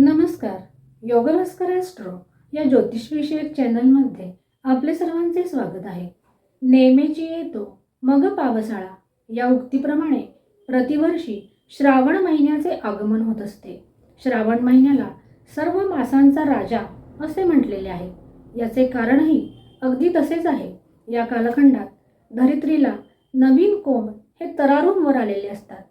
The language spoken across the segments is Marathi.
नमस्कार. योगभास्कर ॲस्ट्रो या ज्योतिषविषयक चॅनलमध्ये आपले सर्वांचे स्वागत आहे. नेमेची येतो मग पावसाळा या उक्तीप्रमाणे प्रतिवर्षी श्रावण महिन्याचे आगमन होत असते. श्रावण महिन्याला सर्व मासांचा राजा असे म्हटलेले आहे. याचे कारणही अगदी तसेच आहे. या कालखंडात धरित्रीला नवीन कोंब हे तरारून वर आलेले असतात.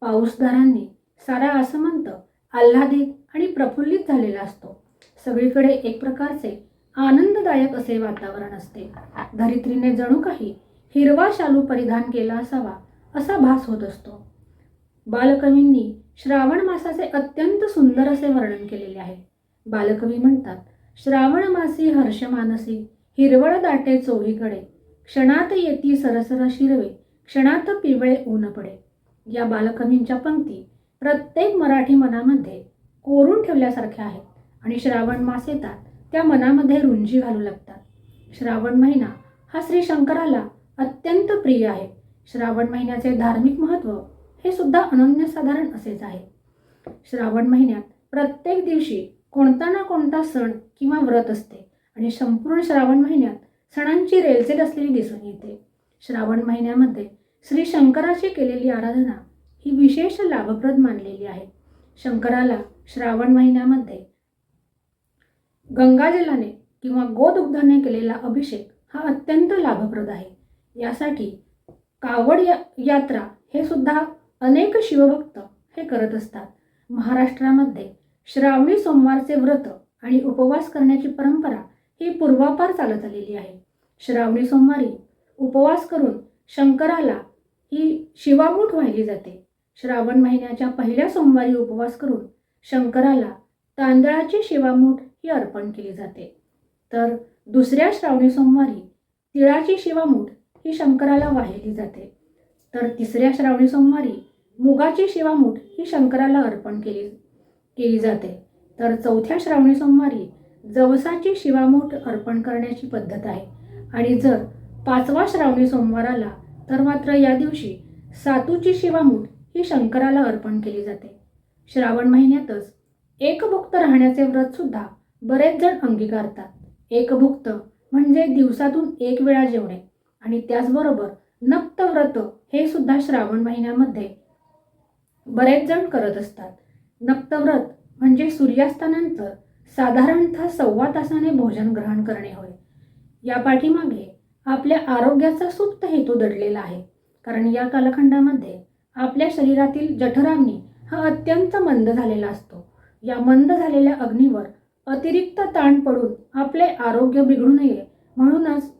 पाऊसदारांनी सारा आसमंत आल्हादित आणि प्रफुल्लित झालेला असतो. सगळीकडे एक प्रकारचे आनंददायक असे वातावरण असते. धरित्रीने जणू काही हिरवा शालू परिधान केला असावा असा भास होत असतो. बालकवींनी श्रावण मासाचे अत्यंत सुंदर असे वर्णन केलेले आहे. बालकवी म्हणतात श्रावण मासी हर्षमानसी हिरवळ दाटे चोहीकडे क्षणात येती सरसर शिरवे क्षणात पिवळे ऊन पडे. या बालकवींच्या पंक्ती प्रत्येक मराठी मनामध्ये कोरून ठेवल्यासारख्या आहेत आणि श्रावण मास येतात त्या मनामध्ये रुंजी घालू लागतात. श्रावण महिना हा श्री शंकराला अत्यंत प्रिय आहे. श्रावण महिन्याचे धार्मिक महत्त्व हे सुद्धा अनन्यसाधारण असेच आहे. श्रावण महिन्यात प्रत्येक दिवशी कोणता ना कोणता सण किंवा व्रत असते आणि संपूर्ण श्रावण महिन्यात सणांची रेलचेल असलेली दिसून येते. श्रावण महिन्यामध्ये श्री शंकराची केलेली आराधना ही विशेष लाभप्रद मानलेली आहे. शंकराला श्रावण महिन्यामध्ये. गंगाजलाने किंवा गोदुग्धाने केलेला अभिषेक हा अत्यंत लाभप्रद आहे. यासाठी कावड या यात्रा हे सुद्धा अनेक शिवभक्त हे करत असतात. महाराष्ट्रामध्ये श्रावणी सोमवारचे व्रत आणि उपवास करण्याची परंपरा ही पूर्वापार चालत आलेली आहे. श्रावणी सोमवारी उपवास करून शंकराला ही शिवामूठ वाहिली जाते. श्रावण महिन्याच्या पहिल्या सोमवारी उपवास करून शंकराला तांदळाची शिवामूठ ही अर्पण केली जाते. तर दुसऱ्या श्रावणी सोमवारी तिळाची शिवामूठ ही शंकराला वाहिली जाते. तर तिसऱ्या श्रावणी सोमवारी मुगाची शिवामूठ ही शंकराला अर्पण केली केली जाते. तर चौथ्या श्रावणी सोमवारी जवसाची शिवामूठ अर्पण करण्याची पद्धत आहे. आणि जर पाचवा श्रावणी सोमवार आला तर मात्र या दिवशी सातूची शिवामूठ ही शंकराला अर्पण केली जाते. श्रावण महिन्यातच एकभुक्त राहण्याचे व्रत सुद्धा बरेच जण अंगीकारतात. एकभुक्त म्हणजे दिवसातून एक वेळा जेवणे. आणि त्याचबरोबर नक्त व्रत हे सुद्धा श्रावण महिन्यामध्ये बरेच जण करत असतात. नक्तव्रत म्हणजे सूर्यास्तानंतर साधारणतः सव्वा तासाने भोजन ग्रहण करणे होय. या पाठीमागे आपल्या आरोग्याचा सुप्त हेतू दडलेला आहे. कारण या कालखंडामध्ये आपल्या शरीरातील जठराग्नी हा अत्यंत मंद झालेला असतो. या मंद झालेल्या अग्नीवर अतिरिक्त ताण पडून आपले आरोग्य बिघडू नये म्हणूनच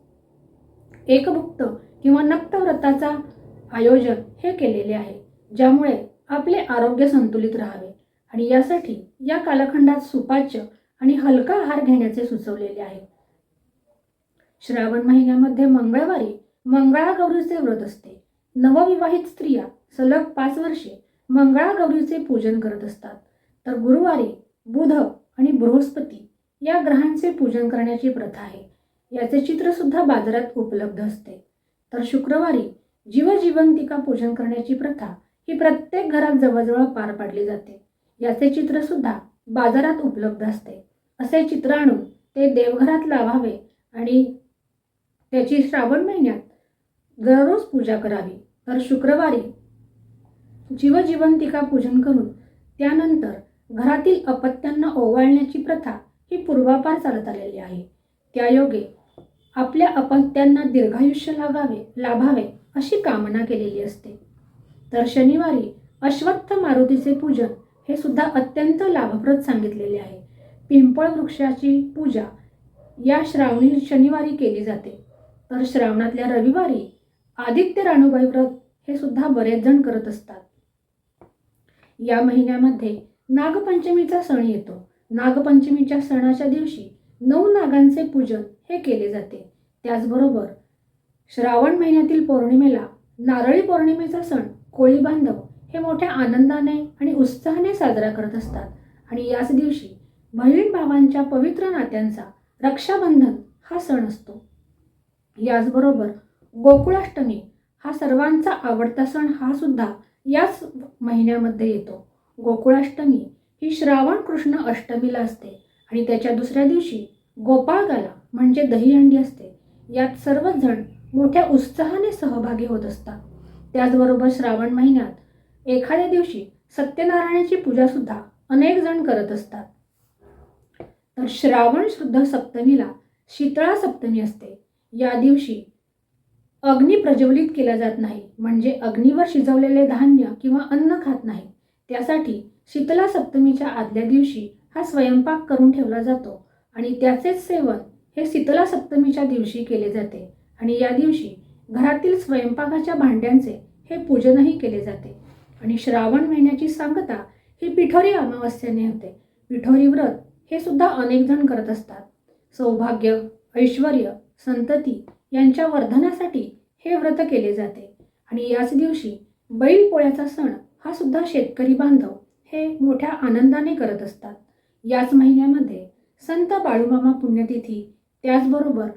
एकभुक्त किंवा नक्तव्रताचा आयोजन हे केलेले आहे ज्यामुळे आपले आरोग्य संतुलित राहावे. आणि यासाठी या कालखंडात सुपाच्य आणि हलका आहार घेण्याचे सुचवलेले आहे. श्रावण महिन्यामध्ये मंगळवारी मंगळागौरीचे व्रत असते. नवविवाहित स्त्रिया सलग पाच वर्षे मंगळागौरीचे पूजन करत असतात. तर गुरुवारी बुध आणि बृहस्पती या ग्रहांचे पूजन करण्याची प्रथा आहे. याचे चित्र सुद्धा बाजारात उपलब्ध असते. तर शुक्रवारी जीवजीवंतिका पूजन करण्याची प्रथा ही प्रत्येक घरात जवळजवळ पार पाडली जाते. याचे चित्र सुद्धा बाजारात उपलब्ध असते. असे चित्र आणून ते देवघरात लावावे आणि त्याची श्रावण महिन्यात दररोज पूजा करावी. तर शुक्रवारी जीवजीवंतिका पूजन करून त्यानंतर घरातील अपत्यांना ओवाळण्याची प्रथा ही पूर्वापार चालत आलेली आहे. त्यायोगे आपल्या अपत्यांना दीर्घायुष्य लागावे लाभावे अशी कामना केलेली असते. तर शनिवारी अश्वत्थ मारुतीचे पूजन हे सुद्धा अत्यंत लाभप्रद सांगितलेले आहे. पिंपळ वृक्षाची पूजा या श्रावणी शनिवारी केली जाते. तर श्रावणातल्या रविवारी आदित्य राणूबाई व्रत हे सुद्धा बरेच जण करत असतात. या महिन्यामध्ये नागपंचमीचा सण येतो. नागपंचमीच्या सणाच्या दिवशी नऊ नागांचे पूजन हे केले जाते. त्याचबरोबर श्रावण महिन्यातील पौर्णिमेला नारळी पौर्णिमेचा सण कोळी बांधव हे मोठ्या आनंदाने आणि उत्साहाने साजरा करत असतात. आणि याच दिवशी बहीण भावांच्या पवित्र नात्यांचा रक्षाबंधन हा सण असतो. याचबरोबर गोकुळाष्टमी हा सर्वांचा आवडता सण हा सुद्धा याच महिन्यामध्ये येतो. गोकुळाष्टमी ही श्रावण कृष्ण अष्टमीला असते आणि त्याच्या दुसऱ्या दिवशी गोपाळगाला म्हणजे दहीहंडी असते. यात सर्वच जण मोठ्या उत्साहाने सहभागी होत असतात. त्याचबरोबर श्रावण महिन्यात एखाद्या दिवशी सत्यनारायणाची पूजासुद्धा अनेक जण करत असतात. तर श्रावण शुद्ध सप्तमीला शीतळा सप्तमी असते. या दिवशी अग्नी प्रज्वलित केला जात नाही म्हणजे अग्नीवर शिजवलेले धान्य किंवा अन्न खात नाही. त्यासाठी शीतला सप्तमीच्या आदल्या दिवशी हा स्वयंपाक करून ठेवला जातो आणि त्याचेच सेवन हे शीतला सप्तमीच्या दिवशी केले जाते आणि या दिवशी घरातील स्वयंपाकाच्या भांड्यांचे हे पूजनही केले जाते. आणि श्रावण महिन्याची सांगता ही पिठोरी अमावस्याने होते. पिठोरी व्रत हे सुद्धा अनेक जण करत असतात. सौभाग्य ऐश्वर संतती यांच्या वर्धनासाठी हे व्रत केले जाते. आणि याच दिवशी बैल पोळ्याचा सण हा सुद्धा शेतकरी बांधव हे मोठ्या आनंदाने करत असतात. याच महिन्यामध्ये संत बाळूमामा पुण्यतिथी त्याचबरोबर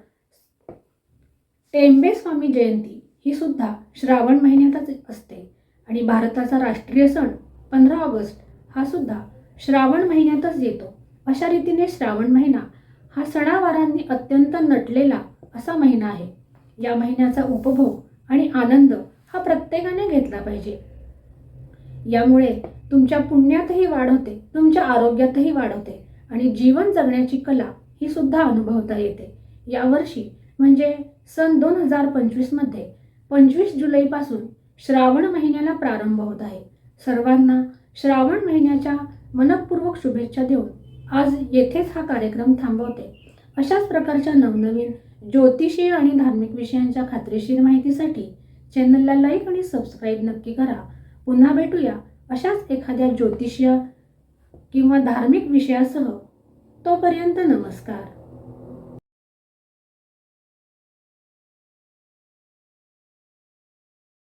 टेंबे स्वामी जयंती ही सुद्धा श्रावण महिन्यातच असते. आणि भारताचा राष्ट्रीय सण पंधरा ऑगस्ट हा सुद्धा श्रावण महिन्यातच येतो. अशा रीतीने श्रावण महिना हा सणावारांनी अत्यंत नटलेला असा महिना आहे. या महिन्याचा उपभोग आणि आनंद हा प्रत्येकाने घेतला पाहिजे. यामुळे तुमच्या पुण्यातही वाढ होते तुमच्या आरोग्यातही वाढ होते आणि जीवन जगण्याची कला ही सुद्धा अनुभवता येते. यावर्षी म्हणजे सन दोन हजार पंचवीसमध्ये पंचवीस जुलैपासून श्रावण महिन्याला प्रारंभ होत आहे. सर्वांना श्रावण महिन्याच्या मनपूर्वक शुभेच्छा देऊन आज येथेच हा कार्यक्रम थांबवते. अशाच प्रकारच्या नवनवीन ज्योतिषीय आणि धार्मिक विषयांच्या खात्रीशीर माहितीसाठी चॅनलला लाईक आणि सबस्क्राईब नक्की करा. पुन्हा भेटूया अशाच एखाद्या ज्योतिषीय किंवा धार्मिक विषयासह. तोपर्यंत नमस्कार.